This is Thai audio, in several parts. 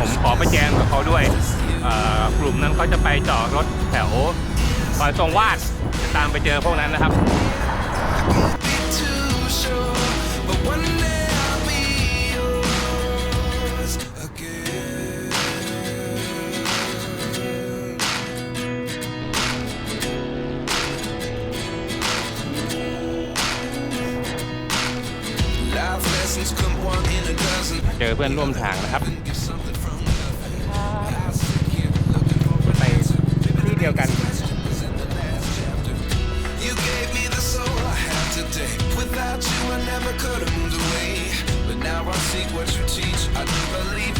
ผมขอไปแจมกับเขาด้วยกลุ่มนั้นเขาจะไปจอดรถแถวซอยทรงวาดตามไปเจอพวกนั้นนะครับเจอเพื่อนร่วมทางนะครับ เดียวกัน You gave me the soul I have today. Without you, I never could have moved away. But now I see what you teach. I do believe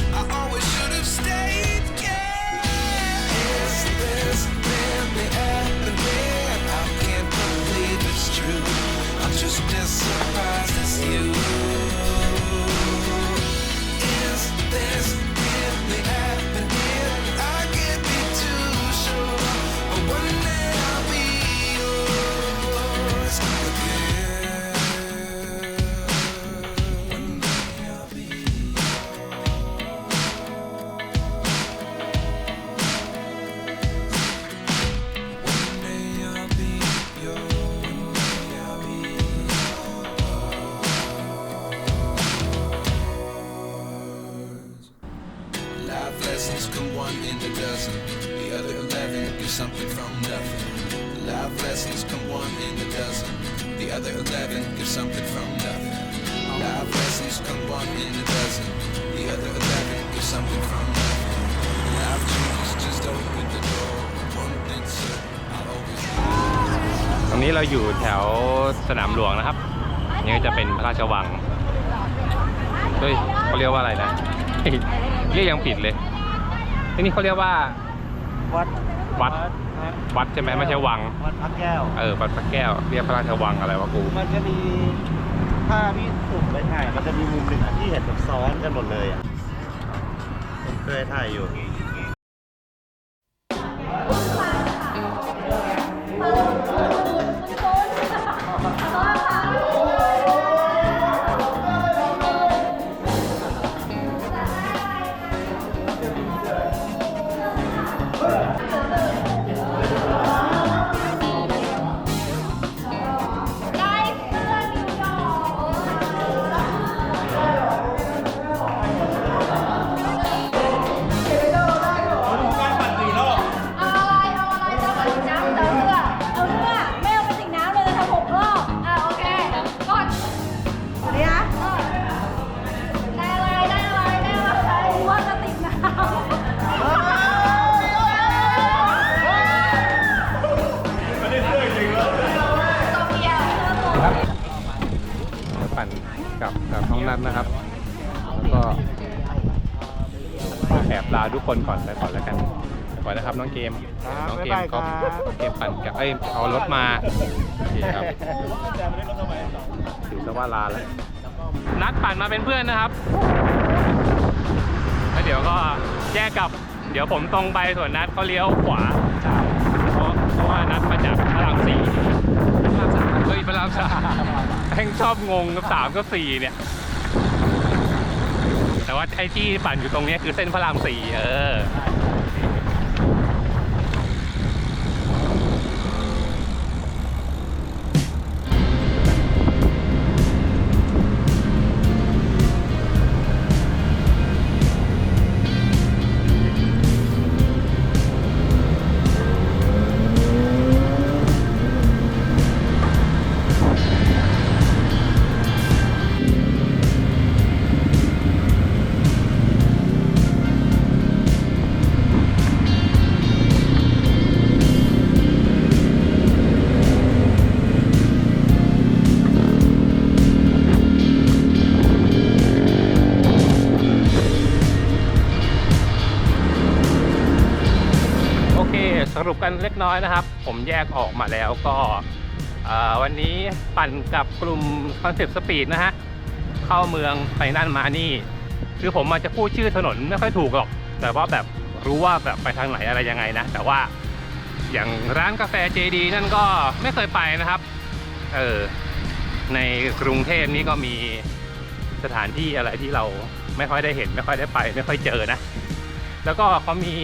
something from nothing. Life lessons come one in a dozen. The other eleven is something from nothing. Life lessons come one in a dozen. The other eleven is something from nothing. Life changes just open the door. One thing certain, I'll always. ตรงนี้เราอยู่แถวสนามหลวงนะครับนี่ก็จะเป็นพระราชวัง เฮ้ยเขาเรียกว่าอะไรนะ เรียกยังผิดเลยที่นี่เขาเรียกว่า วัด วัด วัดใช่ไหมไม่ใช่วัง วัดพระแก้ว เออ วัดพระแก้ว เรียกพระราชวังอะไรวะกู มันจะมีถ้าพี่สุ่มไปถ่ายมันจะมีมุมหนึ่งอะที่เห็นแบบซ้อนกันหมดเลยอะผมเคยถ่ายอยู่ กับกับน้องนัทนะครับ แล้วก็แอบลาทุกคนก่อนไปก่อนแล้วกันก่อนนะครับน้องเกมครับน้องเกมบ๊ายบายก็ครับเกมปั่นกับเอ้ยเอารถมาโอเคครับถือซะว่าลาแล้วนัดปั่นมาเป็นเพื่อนนะครับแล้วเดี๋ยวก็แยกกลับ เดี๋ยวผมตรงไปส่วนนัดเขาเลี้ยวขวาเพราะเพราะว่านัดมาจากพระรามสี่พระรามสามเฮ้ยพระรามสาม แม่งชอบงงกับสามกับสี่เนี่ย แต่ว่าไอ้ที่ปั่นอยู่ตรงนี้คือเส้นพระรามสี่เออ สรุปกันเล็กน้อยนะครับ ผมแยกออกมาแล้วก็วันนี้ปั่นกับกลุ่มคอนเซปต์สปีดนะฮะ เข้าเมืองไปนั่นมานี่ คือผมอาจจะพูดชื่อถนนไม่ค่อยถูกหรอก แต่ว่าแบบรู้ว่าแบบไปทางไหนอะไรยังไงนะ แต่ว่าอย่างร้านกาแฟเจดีนั่นก็ไม่เคยไปนะครับ เออ ในกรุงเทพนี่ก็มีสถานที่อะไรที่เราไม่ค่อยได้เห็น ไม่ค่อยได้ไป ไม่ค่อยเจอนะ แล้วก็เขามี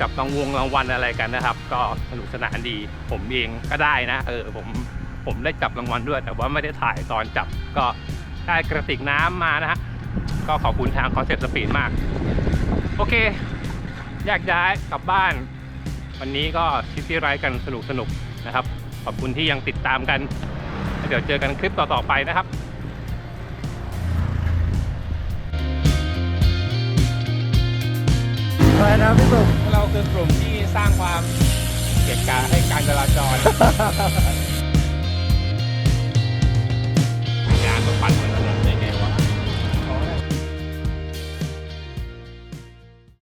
จับรางวงรางวัลอะไรกันนะครับ ก็สนุกสนานดี ผมเองก็ได้นะ เออผมผมได้จับรางวัลด้วย แต่ว่าไม่ได้ถ่ายตอนจับก็ได้กระติกน้ำมานะฮะก็ขอบคุณทางคอนเซ็ปต์สปีดมาก โอเคอยากย้ายกลับบ้าน วันนี้ก็ชิปที่ไรกันสนุกสนุกนะครับ ขอบคุณที่ยังติดตามกัน เดี๋ยวเจอกันคลิปต่อๆไปนะครับ ไรนะพี่สุกเราคือกลุ่มที่สร้างความเกียดกาให้การจราจร